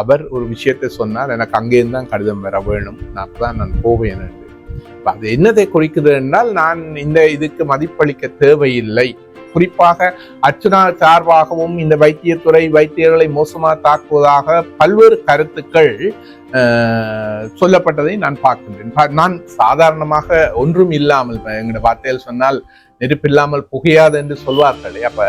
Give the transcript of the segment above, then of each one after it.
அவர் ஒரு விஷயத்தை சொன்னார் எனக்கு அங்கேருந்து தான் கடிதம் வர வேணும். நான் தான் நான் போவேன் என்று அது என்னதை குறிக்குது என்றால் நான் இந்த இதுக்கு மதிப்பளிக்க தேவையில்லை. குறிப்பாக அர்ச்சனா சார்பாகவும் இந்த வைத்தியத்துறை வைத்தியர்களை மோசமாக தாக்குவதாக பல்வேறு கருத்துக்கள் சொல்லப்பட்டதை நான் பார்க்கின்றேன். நான் சாதாரணமாக ஒன்றும் இல்லாமல் எங்களோட வார்த்தையில் சொன்னால் நெருப்பில்லாமல் புகையாது என்று சொல்வார்களே. அப்போ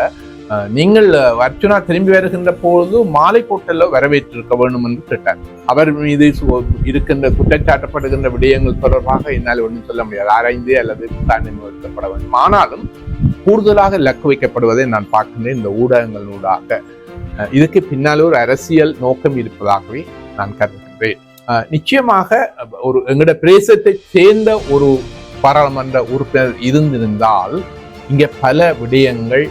நீங்கள் அர்ச்சுனா திரும்பி வருகின்ற பொழுது மாலை போட்டல்ல வரவேற்றிருக்க வேண்டும் என்று கேட்டார். அவர் மீது சு- இருக்கின்ற குற்றச்சாட்டப்படுகின்ற விடயங்கள் தொடர்பாக என்னால் ஒன்றும் சொல்ல முடியாது. ஆராய்ந்து அல்லது தான் வேண்டும். ஆனாலும் கூடுதலாக இலக்கு வைக்கப்படுவதை நான் பார்க்கின்றேன் இந்த ஊடகங்களூடாக. அஹ், இதுக்கு பின்னால் ஒரு அரசியல் நோக்கம் இருப்பதாகவே நான் கருதுகின்றேன். நிச்சயமாக ஒரு எங்களோட பிரதேசத்தை சேர்ந்த ஒரு பாராளுமன்ற உறுப்பினர் இருந்திருந்தால் இங்க பல விடயங்கள்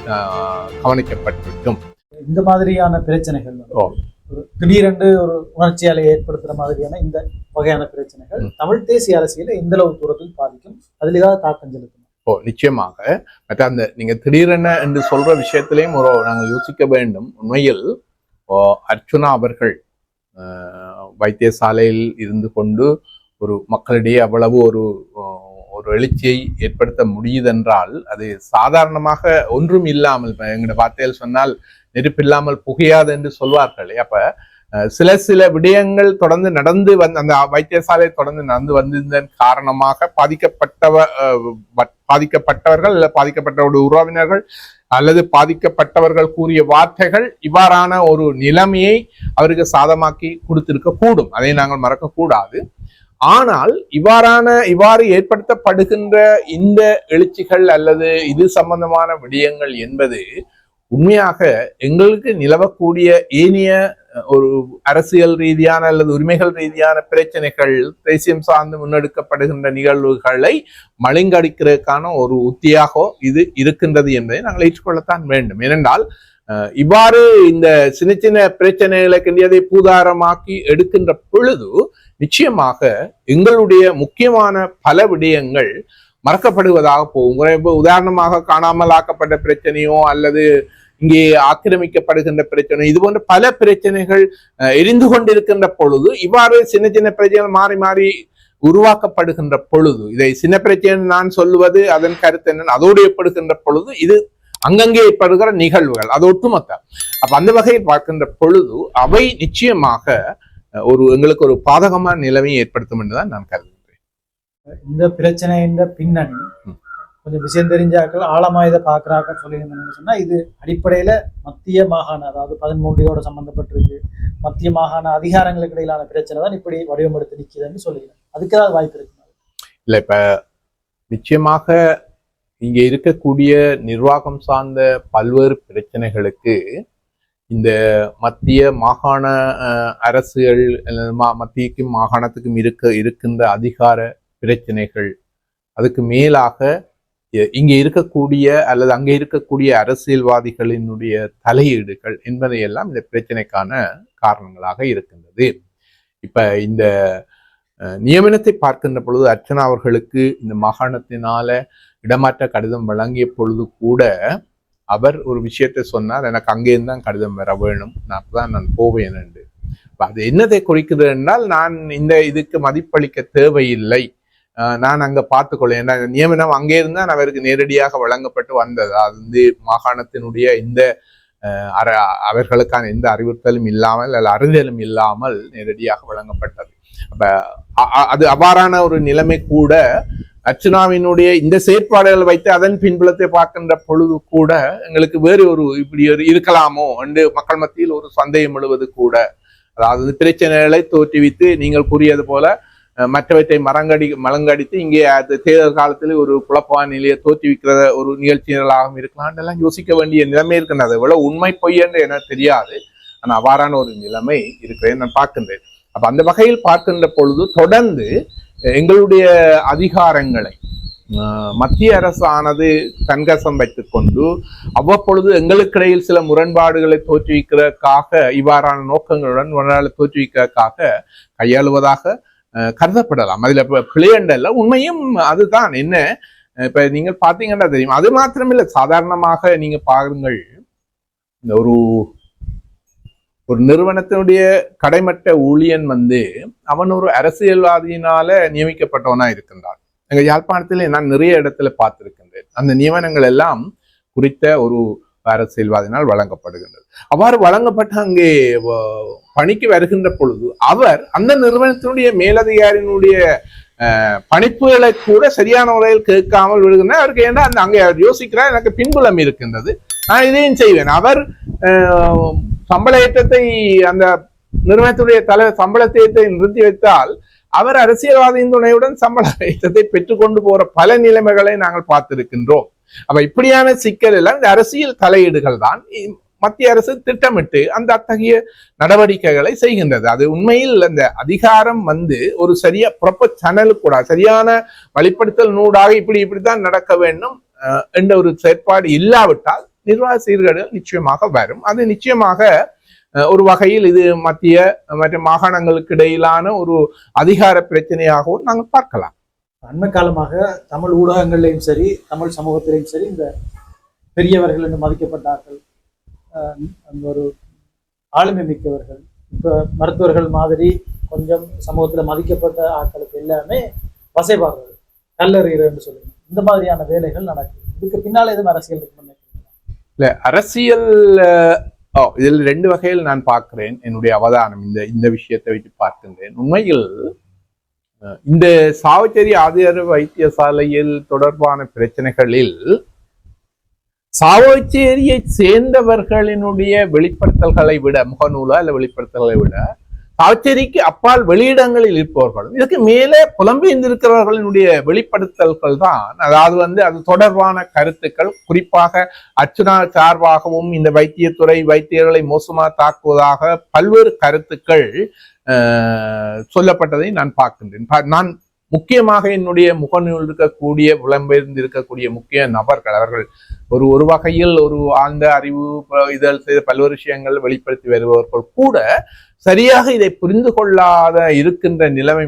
கவனிக்கப்பட்டிருக்கும். இந்த மாதிரியான பிரச்சனைகள் திடீரென்று ஒரு உணர்ச்சியாலை ஏற்படுத்துற மாதிரியான இந்த வகையான பிரச்சனைகள். தமிழ் தேசிய அரசியலை எந்த அளவு தூரத்தில் பாதிக்கும்? அதில் ஏதாவது தாக்கம் செலுத்தும்? ஓ நிச்சயமாக. மற்ற அந்த நீங்க திடீரென என்று சொல்ற விஷயத்திலையும் ஒரு நாங்கள் யோசிக்க வேண்டும். உண்மையில் அர்ச்சுனா அவர்கள் வைத்தியசாலையில் இருந்து கொண்டு ஒரு மக்களிடையே அவ்வளவு ஒரு ஒரு எழுச்சியை ஏற்படுத்த முடியுதென்றால் அது சாதாரணமாக ஒன்றும் இல்லாமல் எங்களோட வார்த்தையில் சொன்னால் நெருப்பில்லாமல் புகையாது என்று சொல்வார்களே அப்ப சில சில விடயங்கள் தொடர்ந்து நடந்து வந்து அந்த வைத்தியசாலை தொடர்ந்து நடந்து வந்திருந்ததன் காரணமாக பாதிக்கப்பட்டவ பாதிக்கப்பட்டவர்கள் அல்ல பாதிக்கப்பட்டவருடைய உறவினர்கள் அல்லது பாதிக்கப்பட்டவர்கள் கூறிய வார்த்தைகள் இவ்வாறான ஒரு நிலைமையை அவருக்கு சாதமாக்கி கொடுத்திருக்க கூடும் அதை நாங்கள் மறக்கக்கூடாது. ஆனால் இவ்வாறான இவ்வாறு ஏற்படுத்தப்படுகின்ற இந்த எழுச்சிகள் அல்லது இது சம்பந்தமான விடயங்கள் என்பது உண்மையாக எங்களுக்கு நிலவக்கூடிய ஏனைய ஒரு அரசியல் ரீதியான அல்லது உரிமைகள் ரீதியான பிரச்சனைகள் தேசியம் சார்ந்து முன்னெடுக்கப்படுகின்ற நிகழ்வுகளை மழுங்கடிக்கிறதுக்கான ஒரு உத்தியாக இது இருக்கின்றது என்பதை நாங்கள் ஏற்றுக்கொள்ளத்தான் வேண்டும். ஏனென்றால் இவ்வாறு இந்த சின்ன சின்ன பிரச்சனைகளை கிண்டியதை பூதாரமாக்கி எடுக்கின்ற பொழுது நிச்சயமாக எங்களுடைய முக்கியமான பல விடயங்கள் மறக்கப்படுவதாக போகும். இப்போ உதாரணமாக காணாமல் ஆக்கப்பட்ட பிரச்சனையோ அல்லது இங்கே ஆக்கிரமிக்கப்படுகின்ற பிரச்சனை இது போன்ற பல பிரச்சனைகள் அஹ், எரிந்து கொண்டிருக்கின்ற பொழுது இவ்வாறு சின்ன சின்ன பிரச்சனைகள் மாறி மாறி உருவாக்கப்படுகின்ற பொழுது இதை சின்ன பிரச்சனை நான் சொல்லுவது அதன் கருத்து என்ன அதோடு ஏற்படுகின்ற பொழுது இது அங்கங்கே ஏற்படுகிற நிகழ்வுகள் அது ஒட்டுமொத்தம். அப்ப அந்த வகையில் பார்க்கின்ற பொழுது அவை நிச்சயமாக ஒரு எங்களுக்கு ஒரு பாதகமான நிலைமையை ஏற்படுத்தும் என்றுதான் நான் கருதுகிறேன். இந்த பிரச்சனையின் பின்னணி. கொஞ்சம் விஷயம் தெரிஞ்சாக்கள் ஆழமா இதை பாக்குறாக்க சொல்லியிருந்தேன்னு சொன்னா இது அடிப்படையில மத்திய மாகாண அதாவது பதிமூன்றையோட சம்பந்தப்பட்டிருக்கு. மத்திய மாகாண அதிகாரங்களுக்கு இடையிலான பிரச்சனை தான் இப்படி வடிவமெடுத்து நிக்குதுன்னு சொல்லிடுறேன் அதுக்கு ஏதாவது வாய்ப்பு இருக்கு இல்ல இப்ப நிச்சயமாக இங்க இருக்கக்கூடிய நிர்வாகம் சார்ந்த பல்வேறு பிரச்சனைகளுக்கு இந்த மத்திய மாகாண அரசுகள் அல்லது மத்தியக்கும் மாகாணத்துக்கும் இருக்க இருக்கின்ற அதிகார பிரச்சனைகள் அதுக்கு மேலாக இங்கே இருக்கக்கூடிய அல்லது அங்கே இருக்கக்கூடிய அரசியல்வாதிகளினுடைய தலையீடுகள் என்பதையெல்லாம் இந்த பிரச்சனைக்கான காரணங்களாக இருக்கின்றது. இப்ப இந்த நியமனத்தை பார்க்கின்ற பொழுது அர்ச்சனா அவர்களுக்கு இந்த மாகாணத்தினால இடமாற்ற கடிதம் வழங்கிய பொழுது கூட அவர் ஒரு விஷயத்தை சொன்னார். எனக்கு அங்கேருந்து தான் கடிதம் வர வேணும். நான் தான் நான் போவேன் என்று. அது என்னதை குறிக்குது என்றால் நான் இந்த இதுக்கு மதிப்பளிக்க தேவையில்லை. நான் அங்கே பார்த்துக்கொள்ளேன். ஏன்னா நியமனம் அங்கே இருந்தால் அவருக்கு நேரடியாக வழங்கப்பட்டு வந்தது. அது வந்து மாகாணத்தினுடைய இந்த அற அவர்களுக்கான எந்த அறிவுறுத்தலும் இல்லாமல் அல்ல அறிதலும் இல்லாமல் நேரடியாக வழங்கப்பட்டது. அப்ப அ- அ- அது அவ்வாறான ஒரு நிலைமை கூட அர்ச்சனாவினுடைய இந்த செயற்பாடுகள் வைத்து அதன் பின்புலத்தை பார்க்கின்ற பொழுது கூட எங்களுக்கு வேறு ஒரு இப்படி ஒரு இருக்கலாமோ என்று மக்கள் மத்தியில் ஒரு சந்தேகம் எழுவது கூட. அதாவது பிரச்சனைகளை தோற்றுவித்து நீங்கள் கூறியது போல மற்றவற்றை மரங்கடி மலங்கடித்து இங்கே அது தேர்தல் காலத்தில் ஒரு குழப்பமான நிலையை தோற்றுவிக்கிற ஒரு நிகழ்ச்சிகளாகவும் இருக்கலாம் எல்லாம் யோசிக்க வேண்டிய நிலைமை இருக்கின்றது. எவ்வளவு உண்மை பொய் என்று எனக்கு தெரியாது. ஆனால் அவ்வாறான ஒரு நிலைமை இருக்கிறேன் நான் பார்க்கின்றேன். அப்ப அந்த வகையில் பார்க்கின்ற பொழுது தொடர்ந்து எங்களுடைய அதிகாரங்களை மத்திய அரசானது தன்கசம் வைத்துக் கொண்டு அவ்வப்பொழுது எங்களுக்கிடையில் சில முரண்பாடுகளை தோற்றுவிக்கிறதுக்காக இவ்வாறான நோக்கங்களுடன் முரண்பாடுகளை தோற்றுவிக்கிறதுக்காக கையாளுவதாக கருதப்படலாம். அதில் இப்போ பிளேண்டல்ல உண்மையும் அதுதான். என்ன இப்போ நீங்கள் பார்த்தீங்கன்னா தெரியும். அது மாத்திரமில்லை. சாதாரணமாக நீங்கள் பாருங்கள். இந்த ஒரு ஒரு நிறுவனத்தினுடைய கடைமட்ட ஊழியன் வந்து அவன் ஒரு அரசியல்வாதியினால நியமிக்கப்பட்டவனா இருக்கின்றான். எங்கள் யாழ்ப்பாணத்திலே நான் நிறைய இடத்துல பார்த்திருக்கின்றேன். அந்த நியமனங்கள் எல்லாம் குறித்த ஒரு அரசியல்வாதினால் வழங்கப்படுகின்றது. அவ்வாறு வழங்கப்பட்ட அங்கே பணிக்கு வருகின்ற பொழுது அவர் அந்த நிறுவனத்தினுடைய மேலதிகாரியினுடைய பணிப்புகளை கூட சரியான முறையில் கேட்காமல் விடுகின்ற அவருக்கு ஏன்னா அந்த அங்கே அவர் யோசிக்கிறார் எனக்கு பின்புலம் இருக்கின்றது நான் இதையும் செய்வேன். அவர் சம்பள ஏற்றத்தை அந்த நிறுவனத்துடைய தலைவர் சம்பளத்தை நிறுத்தி வைத்தால் அவர் அரசியல்வாதியின் துணையுடன் சம்பள ஏற்றத்தை பெற்றுக்கொண்டு போற பல நிலைமைகளை நாங்கள் பார்த்திருக்கின்றோம். அப்ப இப்படியான சிக்கல் எல்லாம் இந்த அரசியல் தலையீடுகள் தான் மத்திய அரசு திட்டமிட்டு அந்த அத்தகைய நடவடிக்கைகளை செய்கின்றது. அது உண்மையில் அந்த அதிகாரம் வந்து ஒரு சரியா ப்ராப்பர் சேனலுக்கு கூட சரியான வழிப்படுத்தல் நூடாக இப்படி இப்படித்தான் நடக்க வேண்டும் என்ற ஒரு செயற்பாடு இல்லாவிட்டால் நிர்வாக சீர்கேடுகள் நிச்சயமாக வரும். அது நிச்சயமாக அஹ், ஒரு வகையில் இது மத்திய மற்றும் மாகாணங்களுக்கு இடையிலான ஒரு அதிகார பிரச்சனையாகவும் நாங்கள் பார்க்கலாம். அண்மை காலமாக தமிழ் ஊடகங்கள்லையும் சரி தமிழ் சமூகத்திலையும் சரி இந்த பெரியவர்கள் என்று மதிக்கப்பட்டார்கள் அஹ் அந்த ஒரு ஆளுமை மிக்கவர்கள் இப்போ மருத்துவர்கள் மாதிரி கொஞ்சம் சமூகத்தில் மதிக்கப்பட்ட ஆட்களுக்கு எல்லாமே வசைபாடுறது கல்லறிகிறன்னு சொல்லுங்க இந்த மாதிரியான வேலைகள் நடக்குது. இதுக்கு பின்னால் எதுவும் அரசியல் இருக்கு இல்லை அரசியல் ஓ இதில் ரெண்டு வகையில் நான் பார்க்கிறேன். என்னுடைய அவதானம் இந்த இந்த விஷயத்தை வைத்து பார்க்கின்றேன். உண்மையில் இந்த சாவச்சேரி ஆதியார் வைத்தியசாலையில் தொடர்பான பிரச்சனைகளில் சாவச்சேரியை சேர்ந்தவர்களினுடைய வெளிப்படுத்தல்களை விட முகநூலா அல்ல வெளிப்படுத்தல்களை விட சாவச்சேரிக்கு அப்பால் வெளியிடங்களில் இருப்பவர்களும் இதுக்கு மேலே புலம்பி இருந்திருக்கிறவர்களினுடைய வெளிப்படுத்தல்கள் தான். அதாவது வந்து அது தொடர்பான கருத்துக்கள் குறிப்பாக அர்ச்சனா சார்பாகவும் இந்த வைத்தியத்துறை வைத்தியர்களை மோசமா தாக்குவதாக பல்வேறு கருத்துக்கள் சொல்லப்பட்டதை நான் பார்க்கின்றேன். நான் முக்கியமாக என்னுடைய முகநூல் இருக்கக்கூடிய புலம்பெயர்ந்து இருக்கக்கூடிய முக்கிய நபர்கள் அவர்கள் ஒரு ஒரு வகையில் ஒரு ஆழ்ந்த அறிவு ப- இதழ் செய்த பல்வேறு விஷயங்கள் வெளிப்படுத்தி வருபவர்கள் கூட சரியாக இதை புரிந்து கொள்ளாத இருக்கின்ற நிலைமை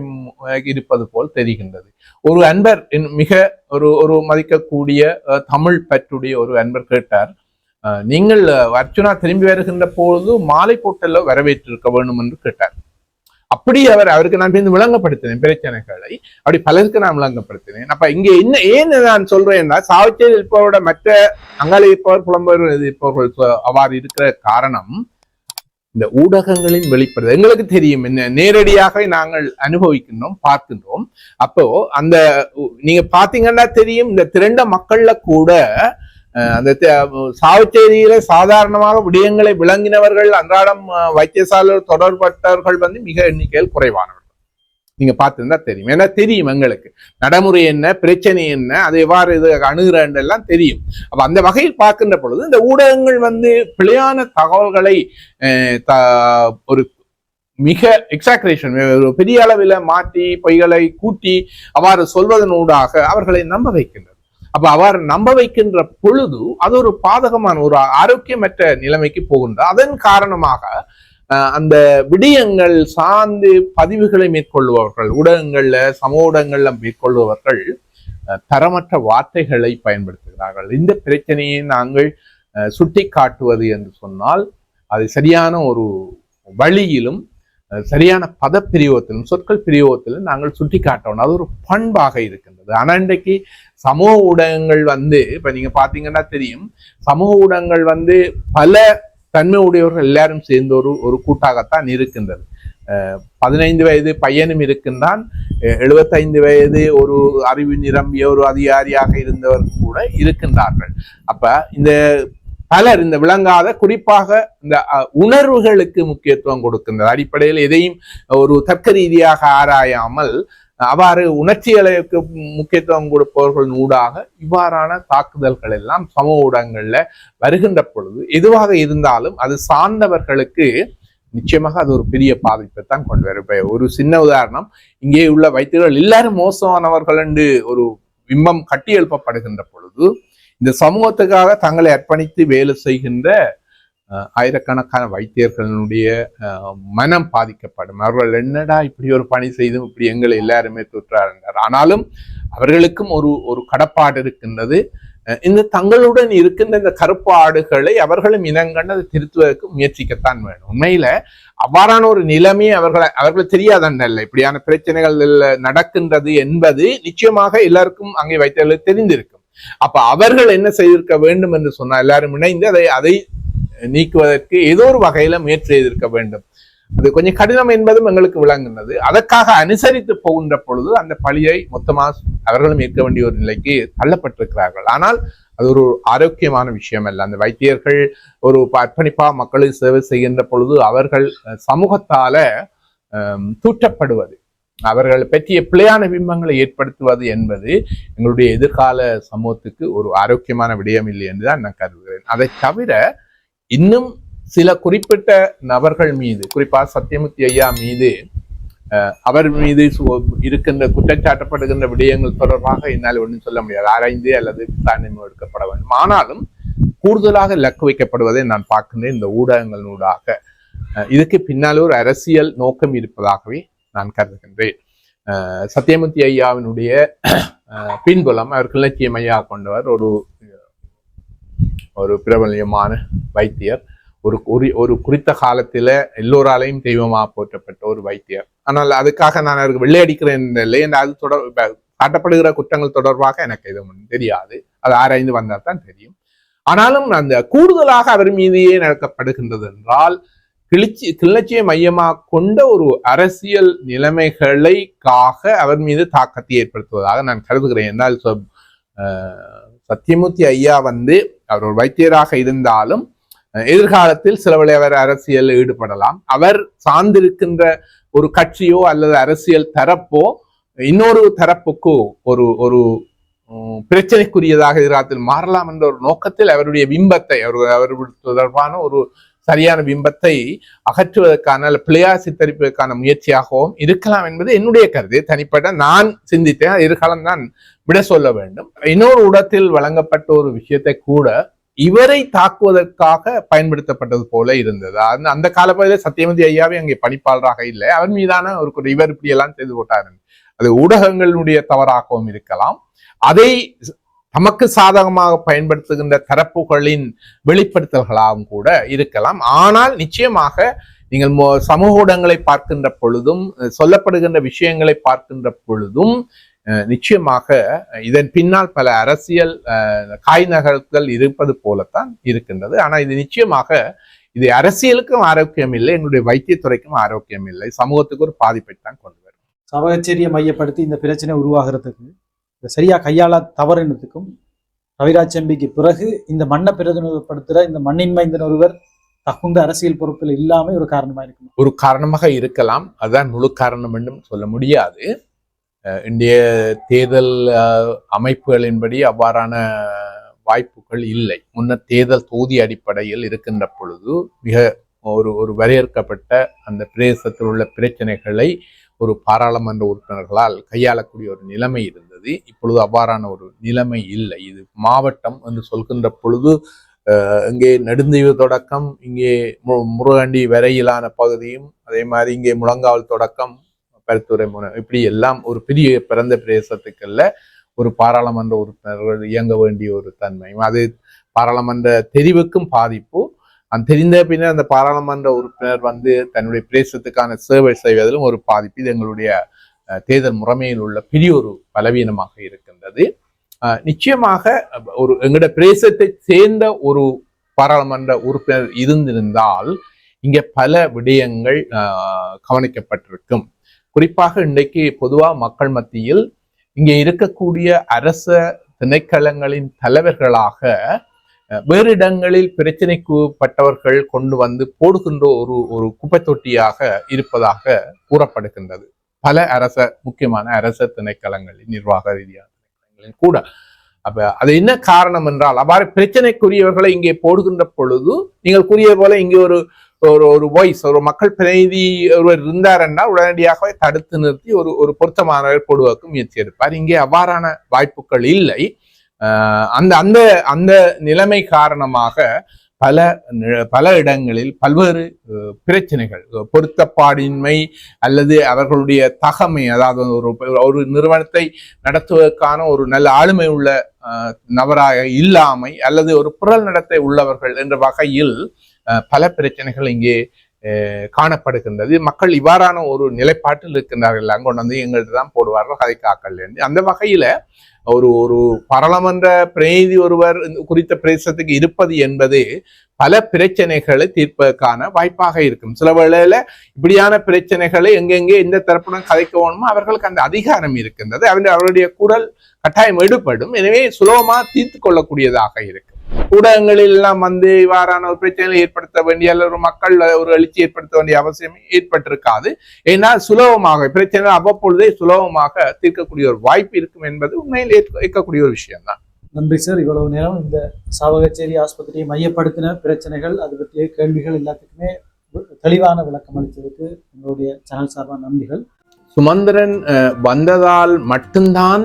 இருப்பது போல் தெரிகின்றது. ஒரு அன்பர் என் மிக ஒரு ஒரு மதிக்கக்கூடிய தமிழ் பற்றுடைய ஒரு அன்பர் கேட்டார் நீங்கள் அர்ச்சுனா திரும்பி வருகின்ற பொழுது மாலை போட்டல்ல வரவேற்றிருக்க வேண்டும் என்று கேட்டார். அப்படி அவர் அவருக்கு நான் சேர்ந்து விளங்கப்படுத்தினேன் பிரச்சனைகளை. அப்படி பலருக்கு நான் விளங்கப்படுத்தினேன். அப்ப இங்க என்ன ஏன் நான் சொல்றேன்னா சாவச்சேரி இருப்பவரோட மற்ற அங்காளி இருப்பவர் புலம்பெயர் இருப்பவர்கள் அவ்வாறு இருக்கிற காரணம் இந்த ஊடகங்களின் வெளிப்படுது எங்களுக்கு தெரியும் என்ன நேரடியாக நாங்கள் அனுபவிக்கின்றோம் பார்க்கின்றோம். அப்போ அந்த நீங்க பாத்தீங்கன்னா தெரியும் இந்த திரண்ட மக்கள்ல கூட அந்த த- சாவச்சேரியில சாதாரணமாக விடயங்களை விளங்கினவர்கள் அன்றாடம் வைத்தியசாலையில் தொடர்பட்டவர்கள் வந்து மிக எண்ணிக்கையில் குறைவானவர்கள். நீங்க பார்த்திருந்தா தெரியும். ஏன்னா தெரியும் எங்களுக்கு. நடைமுறை என்ன பிரச்சனை என்ன அது எவ்வாறு இது அணுகிறன்றெல்லாம் தெரியும். அப்ப அந்த வகையில் பார்க்கின்ற பொழுது இந்த ஊடகங்கள் வந்து பிழையான தகவல்களை த- ஒரு மிக எக்ஸாக்ரேஷன் ஒரு பெரிய அளவில் மாற்றி பொய்களை கூட்டி அவ்வாறு சொல்வதனூடாக அவர்களை நம்ப வைக்கின்றனர் அப்ப அவர் நம்ப வைக்கின்ற பொழுது அது ஒரு பாதகமான ஒரு ஆரோக்கியமற்ற நிலைமைக்கு போகின்ற. அதன் காரணமாக அந்த விடயங்கள் சார்ந்து பதிவுகளை மேற்கொள்பவர்கள் ஊடகங்கள்ல சமூக ஊடகங்கள்ல மேற்கொள்பவர்கள் தரமற்ற வார்த்தைகளை பயன்படுத்துகிறார்கள். இந்த பிரச்சனையை நாங்கள் சுட்டி காட்டுவது என்று சொன்னால் அது சரியான ஒரு வழியிலும் சரியான சரியான பதப்பிரியோகத்திலும் சொற்கள் பிரியோகத்திலும் நாங்கள் சுட்டி காட்டணும் அது ஒரு பண்பாக இருக்கின்றது. ஆனால் இன்றைக்கு சமூக ஊடகங்கள் வந்து இப்போ நீங்கள் பார்த்தீங்கன்னா தெரியும் சமூக ஊடகங்கள் வந்து பல தன்மை உடையவர்கள் எல்லாரும் சேர்ந்த ஒரு ஒரு கூட்டாகத்தான் இருக்கின்றது. பதினைந்து வயது பையனும் இருக்கின்றான். எழுபத்தைந்து வயது ஒரு அறிவு நிரம்பிய ஒரு அதிகாரியாக இருந்தவர்கள் கூட இருக்கின்றார்கள். அப்ப இந்த பலர் இந்த விளங்காத குறிப்பாக இந்த உணர்வுகளுக்கு முக்கியத்துவம் கொடுக்கின்றது அடிப்படையில் எதையும் ஒரு தர்க்க ரீதியாக ஆராயாமல் அவ்வாறு உணர்ச்சிகளுக்கு முக்கியத்துவம் கொடுப்பவர்கள் ஊடாக இவ்வாறான தாக்குதல்கள் எல்லாம் சமூக ஊடகங்கள்ல வருகின்ற பொழுது எதுவாக இருந்தாலும் அது சார்ந்தவர்களுக்கு நிச்சயமாக அது ஒரு பெரிய பாதிப்பை தான் கொண்டு வரும். ஒரு சின்ன உதாரணம் இங்கே உள்ள வைத்தியர்கள் எல்லாரும் மோசமானவர்கள் என்று ஒரு பிம்பம் கட்டி எழுப்பப்படுகின்ற பொழுது இந்த சமூகத்துக்காக தங்களை அர்ப்பணித்து வேலை செய்கின்ற ஆயிரக்கணக்கான வைத்தியர்களுடைய மனம் பாதிக்கப்படும். அவர்கள் என்னடா இப்படி ஒரு பணி செய்து இப்படி எங்களை எல்லாருமே தொற்றார் ஆனாலும் அவர்களுக்கும் ஒரு ஒரு கடப்பாடு இருக்கின்றது. இந்த தங்களுடன் இருக்கின்ற இந்த கருப்பு ஆடுகளை அவர்களும் இனங்கண்டு அதை திருத்துவதற்கு முயற்சிக்கத்தான் வேணும். உண்மையில அவ்வாறான ஒரு நிலைமையை அவர்களை அவர்களுக்கு தெரியாதண்டல்ல இப்படியான பிரச்சனைகள் நடக்கின்றது என்பது நிச்சயமாக எல்லாருக்கும் அங்கே வைத்தவர்களுக்கு தெரிந்திருக்கும். அப்ப அவர்கள் என்ன செய்திருக்க வேண்டும் என்று சொன்னால் எல்லாரும் இணைந்து அதை அதை நீக்குவதற்கு ஏதோ ஒரு வகையில முயற்சி செய்திருக்க வேண்டும். அது கொஞ்சம் கடினம் என்பதும் எங்களுக்கு விளங்குகிறது. அதற்காக அனுசரித்து போகின்ற பொழுது அந்த பழியை மொத்தமாக அவர்களும் ஏற்க வேண்டிய ஒரு நிலைக்கு தள்ளப்பட்டிருக்கிறார்கள். ஆனால் அது ஒரு ஆரோக்கியமான விஷயம் அல்ல அந்த வைத்தியர்கள் ஒரு அர்ப்பணிப்பா மக்களுக்கு சேவை செய்கின்ற பொழுது அவர்கள் சமூகத்தால தூற்றப்படுவது. அவர்கள் பற்றிய பிழையான பிம்பங்களை ஏற்படுத்துவது என்பது எங்களுடைய எதிர்கால சமூகத்துக்கு ஒரு ஆரோக்கியமான விடயம் இல்லை என்று தான் நான் கருதுகிறேன். அதை தவிர இன்னும் சில குறிப்பிட்ட நபர்கள் மீது குறிப்பாக சத்தியமூர்த்தி ஐயா மீது அவர் மீது சு- இருக்கின்ற குற்றச்சாட்டப்படுகின்ற விடயங்கள் தொடர்பாக என்னால் ஒன்றும் சொல்ல முடியாது. ஆராய்ந்து அல்லது விசாரணை எடுக்கப்பட வேண்டும். ஆனாலும் கூடுதலாக லக்கு வைக்கப்படுவதை நான் பார்க்கின்றேன். இந்த ஊடகங்களினூடாக. இதுக்கு பின்னால் ஒரு அரசியல் நோக்கம் இருப்பதாகவே நான் கருதுகின்றேன். அஹ், சத்தியமூர்த்தி ஐயாவினுடைய பின்புலம் அவர் கிளர்ச்சியை மையாக கொண்டவர் ஒரு ஒரு பிரபல்யமான வைத்தியர். ஒரு குறி- ஒரு குறித்த காலத்தில் எல்லோராலையும் தெய்வமாக போற்றப்பட்ட ஒரு வைத்தியர். ஆனால் அதுக்காக நான் அவருக்கு வெள்ளையடிக்கிறேன் இல்லை என்று அது தொடர் காட்டப்படுகிற குற்றங்கள் தொடர்பாக எனக்கு எதுவும் தெரியாது. அது ஆராய்ந்து வந்தால் தான் தெரியும். ஆனாலும் அந்த கூடுதலாக அவர் மீதியே நடக்கப்படுகின்றது என்றால் கிளிச்சி கிளர்ச்சியை மையமாக கொண்ட ஒரு அரசியல் நிலைமைகளைக்காக அவர் மீது தாக்கத்தை ஏற்படுத்துவதாக நான் கருதுகிறேன். என்றால் சத்தியமூர்த்தி ஐயா வந்து அவர் ஒரு வைத்தியராக இருந்தாலும் எதிர்காலத்தில் சிலவழி அவர் அரசியலில் ஈடுபடலாம். அவர் சார்ந்திருக்கின்ற ஒரு கட்சியோ அல்லது அரசியல் தரப்போ இன்னொரு தரப்புக்கு ஒரு ஒரு பிரச்சனைக்குரியதாக எதிர்காலத்தில் மாறலாம் என்ற ஒரு நோக்கத்தில் அவருடைய பிம்பத்தை அவர் அவர் தொடர்பான ஒரு சரியான பிம்பத்தை அகற்றுவதற்கான அல்ல சித்தரிப்பதற்கான முயற்சியாகவும் இருக்கலாம் என்பது என்னுடைய கருத்து தனிப்பட்ட நான் சிந்தித்தேன். அது எதிர்காலம் தான் விட சொல்ல வேண்டும். இன்னொரு இடத்தில் வழங்கப்பட்ட ஒரு விஷயத்தை கூட இவரை தாக்குவதற்காக பயன்படுத்தப்பட்டது போல இருந்தது. அந்த அந்த காலப்பகுதியில் சத்தியமதி ஐயாவே அங்கே பணிப்பாளராக இல்லை. அவர் மீதான ஒரு இவர் இப்படி எல்லாம் செய்து போட்டார். அது ஊடகங்களுடைய தவறாகவும் இருக்கலாம். அதை தமக்கு சாதகமாக பயன்படுத்துகின்ற தரப்புகளின் வெளிப்படுத்தல்களாகவும் கூட இருக்கலாம். ஆனால் நிச்சயமாக நீங்கள் சமூக ஊடகங்களை பார்க்கின்ற பொழுதும் சொல்லப்படுகின்ற விஷயங்களை பார்க்கின்ற பொழுதும் நிச்சயமாக இதன் பின்னால் பல அரசியல் காய் நகர்த்தல் இருப்பது போலத்தான் இருக்கின்றது. ஆனால் இது நிச்சயமாக இது அரசியலுக்கும் ஆரோக்கியம் இல்லை என்னுடைய வைத்தியத்துறைக்கும் ஆரோக்கியம் இல்லை. சமூகத்துக்கு ஒரு பாதிப்பை தான் கொண்டு வரும். சமச்சரியை மையப்படுத்தி இந்த பிரச்சனை உருவாகிறதுக்கு இதை கையாள தவறுனதுக்கும் ரவிராஜ் எம்பிக்கு பிறகு இந்த மண்ணை பிரதிநிதிப்படுத்துகிற இந்த மண்ணின் இந்த ஒருவர் தகுந்த அரசியல் பொறுப்பில் இல்லாமல் ஒரு காரணமாக இருக்கும்? ஒரு காரணமாக இருக்கலாம். அதுதான் முழு காரணம் என்றும் சொல்ல முடியாது. இந்திய தேர்தல் அமைப்புகளின்படி அவ்வாறான வாய்ப்புகள் இல்லை. முன்னர் தேர்தல் தொகுதி அடிப்படையில் இருக்கின்ற பொழுது மிக ஒரு ஒரு வரையறுக்கப்பட்ட அந்த பிரதேசத்தில் உள்ள பிரச்சனைகளை ஒரு பாராளுமன்ற உறுப்பினர்களால் கையாளக்கூடிய ஒரு நிலைமை இருந்தது. இப்பொழுது அவ்வாறான ஒரு நிலைமை இல்லை. இது மாவட்டம் என்று சொல்கின்ற பொழுது இங்கே நெடுந்தீவு தொடக்கம் இங்கே மு- முருகண்டி வரையிலான பகுதியும் அதே மாதிரி இங்கே முழங்காவல் தொடக்கம் பருத்துறை முனை இப்படி எல்லாம் ஒரு பெரிய பிறந்த பிரதேசத்துக்குள்ள ஒரு பாராளுமன்ற உறுப்பினர்கள் இயங்க வேண்டிய ஒரு தன்மையும் அது பாராளுமன்ற தெரிவுக்கும் பாதிப்பு. அந்த தெரிந்த பின்னர் அந்த பாராளுமன்ற உறுப்பினர் வந்து தன்னுடைய பிரதேசத்துக்கான சேவை செய்வதிலும் ஒரு பாதிப்பு. இது எங்களுடைய தேர்தல் முறைமையில் உள்ள பெரிய ஒரு பலவீனமாக இருக்கின்றது. அஹ், நிச்சயமாக ஒரு எங்கட பிரதேசத்தை சேர்ந்த ஒரு பாராளுமன்ற உறுப்பினர் இருந்திருந்தால் இங்கே பல விடயங்கள் கவனிக்கப்பட்டிருக்கும். குறிப்பாக இன்றைக்கு பொதுவாக மக்கள் மத்தியில் இங்கே இருக்கக்கூடிய அரச திணைக்களங்களின் தலைவர்களாக அஹ், வேறு இடங்களில் பிரச்சனைக்குட்பட்டவர்கள் கொண்டு வந்து போடுகின்ற ஒரு ஒரு குப்பை தொட்டியாக இருப்பதாக கூறப்படுகின்றது. பல அரச முக்கியமான அரச திணைக்களங்களின் நிர்வாக ரீதியான திணைக்களங்களின் கூட. அப்ப அது என்ன காரணம் என்றால் அவ்வாறு பிரச்சனைக்குரியவர்களை இங்கே போடுகின்ற பொழுது நீங்கள் கூறிய போல இங்கே ஒரு ஒரு ஒரு வாய்ஸ் ஒரு மக்கள் பிரதிநிதி ஒருவர் இருந்தார் என்றால் உடனடியாகவே தடுத்து நிறுத்தி ஒரு ஒரு பொருத்தமானவர் போடுவதற்கு முயற்சி எடுப்பார். இங்கே அவ்வாறான வாய்ப்புகள் இல்லை. அந்த அந்த அந்த நிலைமை காரணமாக பல நி- பல இடங்களில் பல்வேறு பிரச்சனைகள். பொருத்தப்பாடின்மை அல்லது அவர்களுடைய தகமை அதாவது ஒரு ஒரு நிறுவனத்தை நடத்துவதற்கான ஒரு நல்ல ஆளுமை உள்ள நபராக இல்லாமை அல்லது ஒரு புறல் நடத்தை உள்ளவர்கள் என்ற வகையில் பல பிரச்சனைகள் இங்கே காணப்படுகின்றது. மக்கள் இவ்வாறான ஒரு நிலைப்பாட்டில் இருக்கின்றார்கள். அங்கே கொண்டு வந்து எங்கள்கிட்ட தான் போடுவார்கள் கதை காக்கல் என்று அந்த வகையில் ஒரு ஒரு பாராளுமன்ற பிரதிநிதி ஒருவர் குறித்த பிரதேசத்துக்கு இருப்பது என்பது பல பிரச்சனைகளை தீர்ப்பதற்கான வாய்ப்பாக இருக்கும். சில வேளையில இப்படியான பிரச்சனைகளை எங்கெங்கே எந்த தரப்புடன் கதைக்க வேணுமோ அவர்களுக்கு அந்த அதிகாரம் இருக்கின்றது. அவருடைய அவருடைய குரல் கட்டாயம் எடுப்படும் எனவே சுலபமாக தீர்த்து கொள்ளக்கூடியதாக இருக்கு ஊடகங்களில் எல்லாம் வந்து இவ்வாறான ஒரு பிரச்சனைகளை ஏற்படுத்த வேண்டிய அல்லது ஒரு மக்கள் ஒரு எழுச்சி ஏற்படுத்த வேண்டிய அவசியம் ஏற்பட்டிருக்காது. ஏன்னா சுலபமாக பிரச்சனை அவ்வப்பொழுதே சுலபமாக தீர்க்கக்கூடிய ஒரு வாய்ப்பு இருக்கும் என்பது உண்மையில் ஏற்க- ஏற்கக்கூடிய ஒரு விஷயம் தான் நன்றி சார். இவ்வளவு நேரம் இந்த சாவகச்சேரி ஆஸ்பத்திரியை மையப்படுத்தின பிரச்சனைகள் அது பற்றிய கேள்விகள் எல்லாத்துக்குமே தெளிவான விளக்கம் அளித்ததுக்கு எங்களுடைய சேனல் சார்பான நன்றிகள். சுமந்திரன் அஹ், வந்ததால் மட்டும்தான்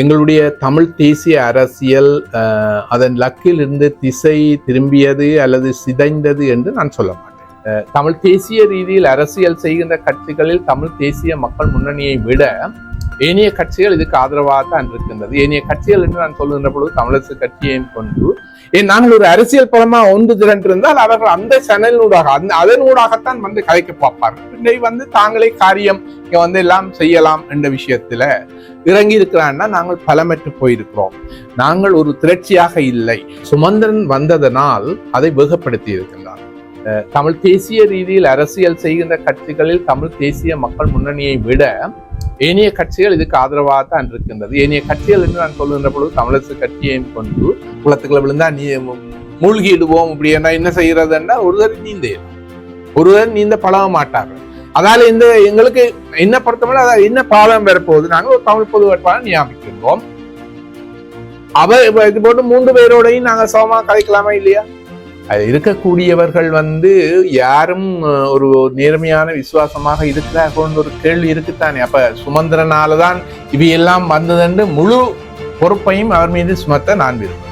எங்களுடைய தமிழ் தேசிய அரசியல் அதன் லக்கில் இருந்து திசை திரும்பியது அல்லது சிதைந்தது என்று நான் சொல்ல மாட்டேன். அஹ், தமிழ் தேசிய ரீதியில் அரசியல் செய்கின்ற கட்சிகளில் தமிழ் தேசிய மக்கள் முன்னணியை விட ஏனைய கட்சிகள் இதுக்கு ஆதரவாக தான் இருக்கின்றது. ஏனைய கட்சிகள் என்று நான் சொல்லுகின்ற பொழுது தமிழரசு கட்சியையும் கொண்டு ஏன் நாங்கள் ஒரு அரசியல் பலமா ஒன்று திரண்டிருந்தால் அவர்கள் அந்த சேனலினூடாக அந்த அதனூடாகத்தான் வந்து கலைக்க பார்ப்பார்கள். பின்னை வந்து தாங்களே காரியம் இங்க வந்து எல்லாம் செய்யலாம் என்ற விஷயத்துல இறங்கி இருக்கிறான்னா நாங்கள் பலமற்று போயிருக்கிறோம். நாங்கள் ஒரு திரட்சியாக இல்லை. சுமந்திரன் வந்ததனால் அதை வெகுப்படுத்தி இருக்கின்றார் அஹ் தமிழ் தேசிய ரீதியில் அரசியல் செய்கின்ற கட்சிகளில் தமிழ் தேசிய மக்கள் முன்னணியை விட ஏனைய கட்சிகள் இதுக்கு ஆதரவாக தான் இருக்கின்றது. ஏனைய கட்சிகள் என்று நான் சொல்லுகின்ற பொழுது தமிழரசு கட்சியையும் கொண்டு குளத்துக்குள்ள விழுந்தா நீ மூழ்கிடுவோம் இப்படி என்ன என்ன செய்யறதுன்னா ஒருவர் நீந்த. ஒருவர் நீந்த பழக மாட்டார்கள். அதால இந்த எங்களுக்கு என்ன பொறுத்தவரை அதாவது என்ன பாலம் வரப்போகுது? நாங்கள் ஒரு தமிழ் பொது வேட்பாளர் நியமிக்கின்றோம். அவ இது போட்டு மூன்று பேரோடையும் நாங்க சமமா கலைக்கலாமா இல்லையா? இருக்கக்கூடியவர்கள் வந்து யாரும் ஒரு நேர்மையான விசுவாசமாக இருக்கிறார்கள்னு ஒரு கேள்வி இருக்குத்தானே அப்ப சுமந்திரனாலதான் இவையெல்லாம் வந்ததென்று முழு பொறுப்பையும் அவர் மீது சுமத்த நான் விரும்புகிறேன்.